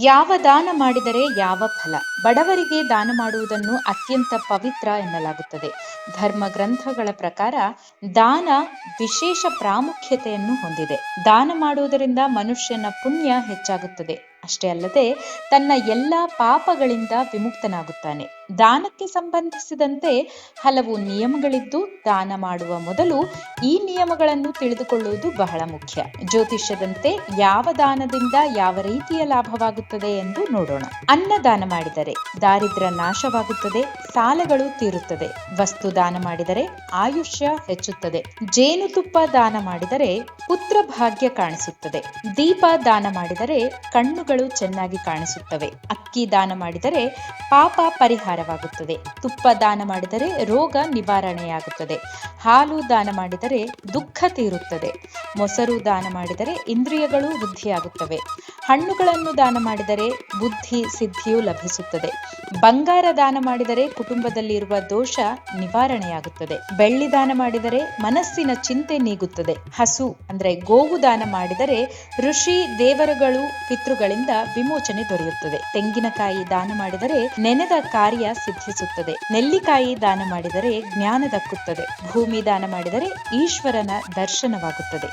ಯಾವ ದಾನ ಮಾಡಿದರೆ ಯಾವ ಫಲ? ಬಡವರಿಗೆ ದಾನ ಮಾಡುವುದನ್ನು ಅತ್ಯಂತ ಪವಿತ್ರ ಎನ್ನಲಾಗುತ್ತದೆ. ಧರ್ಮ ಗ್ರಂಥಗಳ ಪ್ರಕಾರ ದಾನ ವಿಶೇಷ ಪ್ರಾಮುಖ್ಯತೆಯನ್ನು ಹೊಂದಿದೆ. ದಾನ ಮಾಡುವುದರಿಂದ ಮನುಷ್ಯನ ಪುಣ್ಯ ಹೆಚ್ಚಾಗುತ್ತದೆ. ಅಷ್ಟೇ ಅಲ್ಲದೆ ತನ್ನ ಎಲ್ಲ ಪಾಪಗಳಿಂದ ವಿಮುಕ್ತನಾಗುತ್ತಾನೆ. ದಾನಕ್ಕೆ ಸಂಬಂಧಿಸಿದಂತೆ ಹಲವು ನಿಯಮಗಳಿದ್ದು ದಾನ ಮಾಡುವ ಮೊದಲು ಈ ನಿಯಮಗಳನ್ನು ತಿಳಿದುಕೊಳ್ಳುವುದು ಬಹಳ ಮುಖ್ಯ. ಜ್ಯೋತಿಷ್ಯದಂತೆ ಯಾವ ದಾನದಿಂದ ಯಾವ ರೀತಿಯ ಲಾಭವಾಗುತ್ತದೆ ಎಂದು ನೋಡೋಣ. ಅನ್ನ ದಾನ ಮಾಡಿದರೆ ದಾರಿದ್ರ್ಯ ನಾಶವಾಗುತ್ತದೆ, ಸಾಲಗಳು ತೀರುತ್ತದೆ. ವಸ್ತು ದಾನ ಮಾಡಿದರೆ ಆಯುಷ್ಯ ಹೆಚ್ಚುತ್ತದೆ. ಜೇನುತುಪ್ಪ ದಾನ ಮಾಡಿದರೆ ಪುತ್ರ ಭಾಗ್ಯ ಕಾಣಿಸುತ್ತದೆ. ದೀಪ ದಾನ ಮಾಡಿದರೆ ಕಣ್ಣುಗಳು ಚೆನ್ನಾಗಿ ಕಾಣಿಸುತ್ತವೆ. ಅಕ್ಕಿ ದಾನ ಮಾಡಿದರೆ ಪಾಪ ಪರಿಹಾರವಾಗುತ್ತದೆ ತುಪ್ಪ ದಾನ ಮಾಡಿದರೆ ರೋಗ ನಿವಾರಣೆಯಾಗುತ್ತದೆ. ಹಾಲು ದಾನ ಮಾಡಿದರೆ ದುಃಖ ತೀರುತ್ತದೆ. ಮೊಸರು ದಾನ ಮಾಡಿದರೆ ಇಂದ್ರಿಯಗಳು ವೃದ್ಧಿಯಾಗುತ್ತವೆ. ಹಣ್ಣುಗಳನ್ನು ದಾನ ಮಾಡಿದರೆ ಬುದ್ಧಿ ಸಿದ್ಧಿಯು ಲಭಿಸುತ್ತದೆ. ಬಂಗಾರ ದಾನ ಮಾಡಿದರೆ ಕುಟುಂಬದಲ್ಲಿರುವ ದೋಷ ನಿವಾರಣೆಯಾಗುತ್ತದೆ. ಬೆಳ್ಳಿ ದಾನ ಮಾಡಿದರೆ ಮನಸ್ಸಿನ ಚಿಂತೆ ನೀಗುತ್ತದೆ. ಹಸು ಅಂದ್ರೆ ಗೋವು ದಾನ ಮಾಡಿದರೆ ಋಷಿ ದೇವರುಗಳು, ಪಿತೃಗಳಿಂದ ವಿಮೋಚನೆ ದೊರೆಯುತ್ತದೆ. ತೆಂಗಿನಕಾಯಿ ದಾನ ಮಾಡಿದರೆ ನೆನೆದ ಕಾರ್ಯ ಸಿದ್ಧಿಸುತ್ತದೆ. ನೆಲ್ಲಿಕಾಯಿ ದಾನ ಮಾಡಿದರೆ ಜ್ಞಾನ ದಕ್ಕುತ್ತದೆ. ಭೂಮಿ ದಾನ ಮಾಡಿದರೆ ಈಶ್ವರನ ದರ್ಶನವಾಗುತ್ತದೆ.